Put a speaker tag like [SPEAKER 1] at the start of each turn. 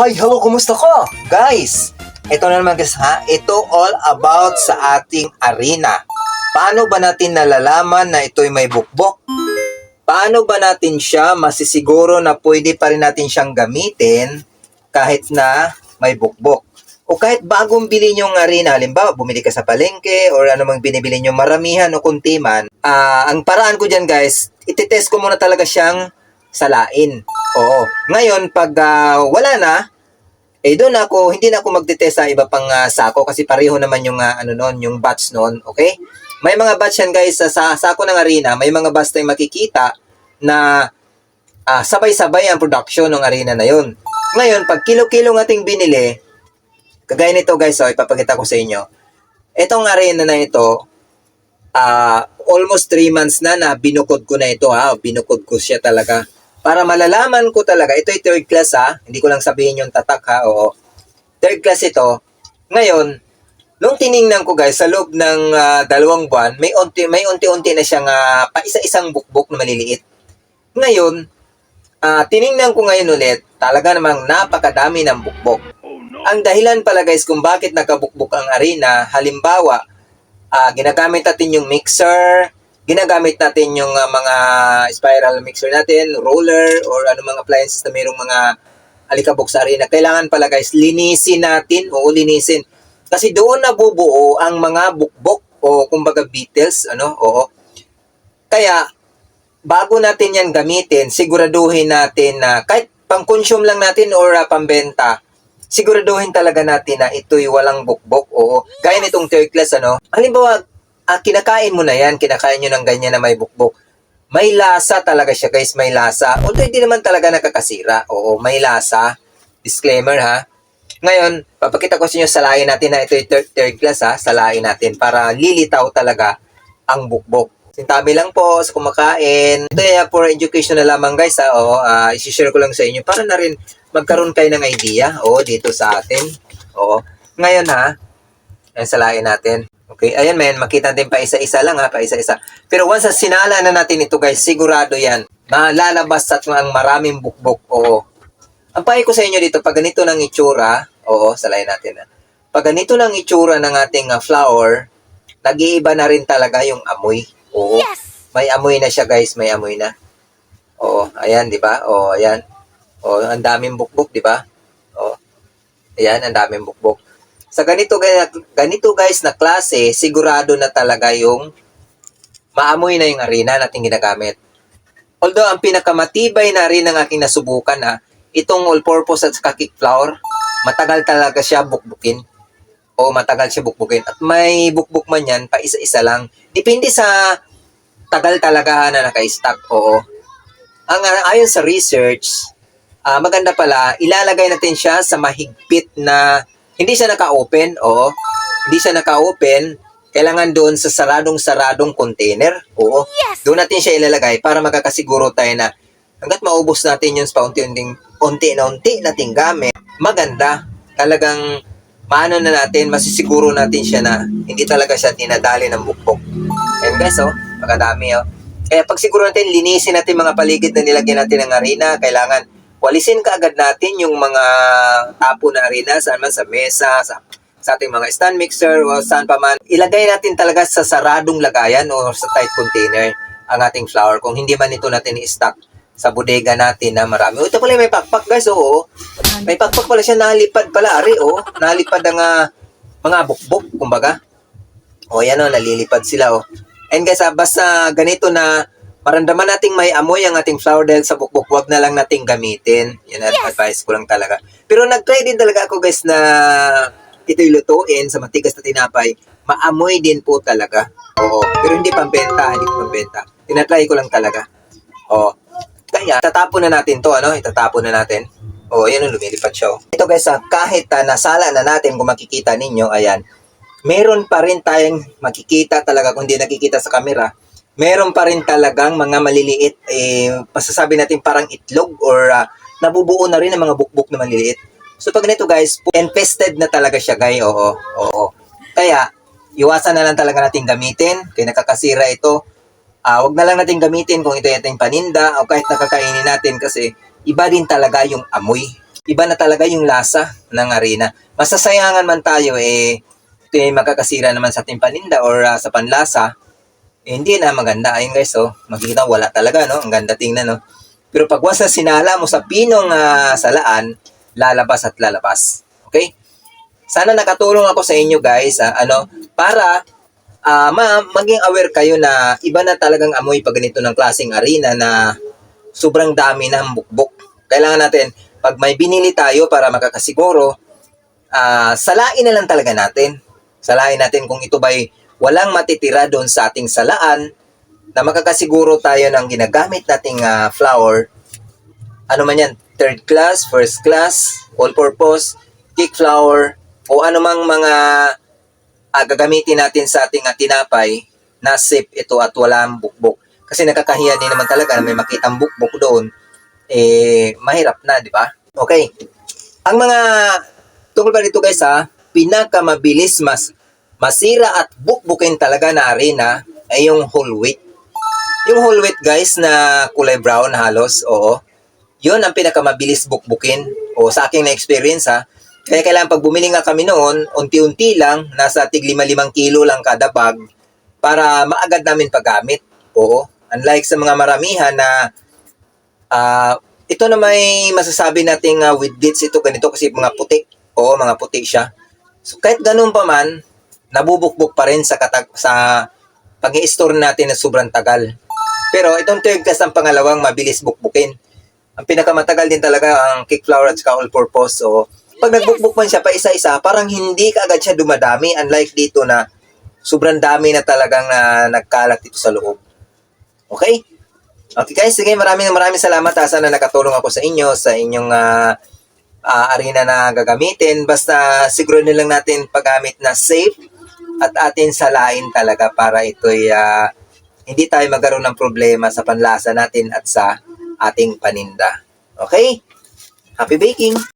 [SPEAKER 1] Hi, hello, kumusta ka? Guys, ito na naman guys ha, ito all about sa ating arena. Paano ba natin nalalaman na ito'y may bukbok? Paano ba natin siya masisiguro na pwede pa rin natin siyang gamitin kahit na may bukbok? O kahit bagong bilhin yung arena, halimbawa bumili ka sa palengke or ano mang binibili nyo maramihan o kuntiman, ah ang paraan ko dyan guys, ititest ko muna talaga siyang salain. Oo. Ngayon, pag ah, wala na, eh doon ako, hindi na ako magtitest sa iba pang ah, sako kasi pareho naman yung ah, ano noon, yung batch noon, okay? May mga batch yan guys sa, sa sako ng arena, may mga batch tayong makikita na ah, sabay-sabay ang production ng arena na yun. Ngayon, pag kilo-kilo ng ating binili, kagaya nito guys, oh, ipapakita ko sa inyo. Itong arena na ito, ah almost 3 months na na binukod ko na ito ha, binukod ko siya talaga. Para malalaman ko talaga, ito ay third class ha, hindi ko lang sabihin yung tatak ha, oo. Third class ito. Ngayon, nung tiningnan ko guys, sa loob ng ah, dalawang buwan, may unti may unti-unti na siyang ah, pa isa-isang bukbok na maliliit. Ngayon, ah tiningnan ko ngayon ulit, talaga namang napakadami ng bukbok. Ang dahilan pala guys kung bakit nakabukbok ang arena, halimbawa, ah ginagamit natin yung mixer, ginagamit natin yung ah, mga spiral mixer natin, roller, or mga appliances na mayroong mga alikabok sa arena. Kailangan pala guys, linisin natin, o linisin. Kasi doon nabubuo ang mga bukbok o kumbaga beetles, ano, oo. Kaya, bago natin yan gamitin, siguraduhin natin na kahit pang-consume lang natin or ah, pambenta, siguraduhin talaga natin na ito'y walang bukbok o gaya nitong third class ano. Halimbawa, ah, kinakain mo na yan, kinakain nyo ng ganyan na may bukbok. May lasa talaga siya guys, may lasa. Although hindi naman talaga nakakasira. Oo, may lasa. Disclaimer ha. Ngayon, papakita ko sa inyo salain natin na ito'y third, third class ha. Salain natin para lilitaw talaga ang bukbok. Sintabi lang po sa kumakain. Ito ay for education na lamang guys ha. Oo, ah, isi-share ko lang sa inyo para na rin magkaroon kayo ng idea. Oo, dito sa atin. Oo. Ngayon ha, ayan salain natin. Okay, ayan man, makita natin pa isa-isa lang ha, pa isa-isa. Pero once na sinala na natin ito guys, sigurado yan, malalabas at ang maraming bukbok. Oo. Ang pahay ko sa inyo dito, pag ganito ng itsura, oo, salain natin ha. Pag ganito ng itsura ng ating ah, flower, nag-iiba na rin talaga yung amoy. Oo. May amoy na siya guys, may amoy na. Oo, ayan, di ba? Oo, ayan. Oo, ang daming bukbok, di ba? Oo. Ayan, ang daming bukbok. Sa ganito, ganito guys na klase, sigurado na talaga yung maamoy na yung arena nating ginagamit. Although, ang pinakamatibay na rin ang aking nasubukan ha, itong all-purpose at saka kick flour, matagal talaga siya bukbukin. O matagal siya bukbukin. At may bukbuk man yan, pa isa-isa lang. Depende sa tagal talaga na naka-stock. Oo. Ang ah, ayon sa research, ah, maganda pala, ilalagay natin siya sa mahigpit na, hindi siya naka-open, oo. Hindi siya naka-open, kailangan doon sa saradong-saradong container, oo. Doon natin siya ilalagay para makakasiguro tayo na hanggat maubos natin yun sa paunti-unting, unti na unti nating gamit, maganda. Talagang maano na natin, masisiguro natin siya na hindi talaga siya dinadali ng bukbok. Ayan guys, oh, makadami, oh. Kaya pag siguro natin, linisin natin mga paligid na nilagyan natin ng arena, kailangan walisin ka agad natin yung mga tapo na arena, saan man sa mesa, sa, sa ating mga stand mixer o saan pa man. Ilagay natin talaga sa saradong lagayan o sa tight container ang ating flour kung hindi man ito natin i-stock sa bodega natin na marami. O, ito pala may pakpak guys, oo. May pakpak pala siya, nalipad pala, ari, oh. Nalipad ang ah, mga bukbok, kumbaga. O, yan o, nalilipad sila, oh. And guys, ah, basta ganito na maramdaman nating may amoy ang ating flour dahil sa bukbok, wag na lang nating gamitin. Yan ang advice ko lang talaga. Pero nag-try din talaga ako guys na ito'y lutuin sa matigas na tinapay. Maamoy din po talaga. Oo. Pero hindi pambenta, hindi pambenta. Tinatry ko lang talaga. Oo. Kaya, tatapon na natin to, ano? Itatapon na natin. Oo, yan ang lumilipad siya. oh. Ito guys, ah, kahit ah, nasala na natin kung makikita ninyo, ayan, meron pa rin tayong makikita talaga kung hindi nakikita sa camera. Meron pa rin talagang mga maliliit, eh, masasabi natin parang itlog or ah, nabubuo na rin ng mga bukbuk na maliliit. So pag nito guys, infested na talaga siya guys, oo, oo. Kaya, iwasan na lang talaga natin gamitin, kaya nakakasira ito. Ah, wag na lang natin gamitin kung ito yung paninda o kahit nakakainin natin kasi iba din talaga yung amoy. iba na talaga yung lasa ng arena. Masasayangan man tayo eh ito ay magkakasira naman sa ating paninda or ah, sa panlasa. Eh, hindi na maganda. Ayun guys, oh, makikita wala talaga, no? Ang ganda tingnan, no? Pero pag once na sinala mo sa pinong ah, salaan, lalabas at lalabas. Okay? Sana nakatulong ako sa inyo guys, ah, ano, para ah, ma- maging aware kayo na iba na talagang amoy pag ganito ng klaseng arena na sobrang dami ng bukbok. Kailangan natin, pag may binili tayo para makakasiguro, ah, salain na lang talaga natin. Salain natin kung ito ba'y walang matitira doon sa ating salaan na makakasiguro tayo ng ginagamit nating ah, flour. Ano man yan, third class, first class, all-purpose, cake flour, o anumang mga ah, gagamitin natin sa ating ah, tinapay na safe ito at walang bukbok. Kasi nakakahiya din naman talaga na may makitang bukbok doon, eh, mahirap na, di ba? Okay. Ang mga, tungkol ba dito guys ha, pinakamabilis mas masira at bukbukin talaga na arena ay yung whole wheat. Yung whole wheat guys na kulay brown halos, oo. Yun ang pinakamabilis bukbukin o sa aking na-experience ha. Kaya kailangan pag bumili nga kami noon, unti-unti lang, nasa tig 5 kilo lang kada bag para maagad namin paggamit. Oo. Unlike sa mga maramihan na ah ito na may masasabi nating ah, with dates ito ganito kasi mga puti. Oo, mga puti siya. So kahit ganun pa man, nabubukbok pa rin sa katag sa pag store natin na sobrang tagal. Pero itong third class ang pangalawang mabilis bukbukin. Ang pinakamatagal din talaga ang kick flour at all purpose. So, pag nagbukbuk man siya pa isa-isa, parang hindi kaagad siya dumadami. Unlike dito na sobrang dami na talagang na nagkalat dito sa loob. Okay? Okay guys, sige maraming maraming salamat ha. Sana nakatulong ako sa inyo sa inyong ah, ah, arena na gagamitin. Basta siguro lang natin paggamit na safe at atin salain talaga para ito'y ah, hindi tayo magkaroon ng problema sa panlasa natin at sa ating paninda. Okay? Happy baking!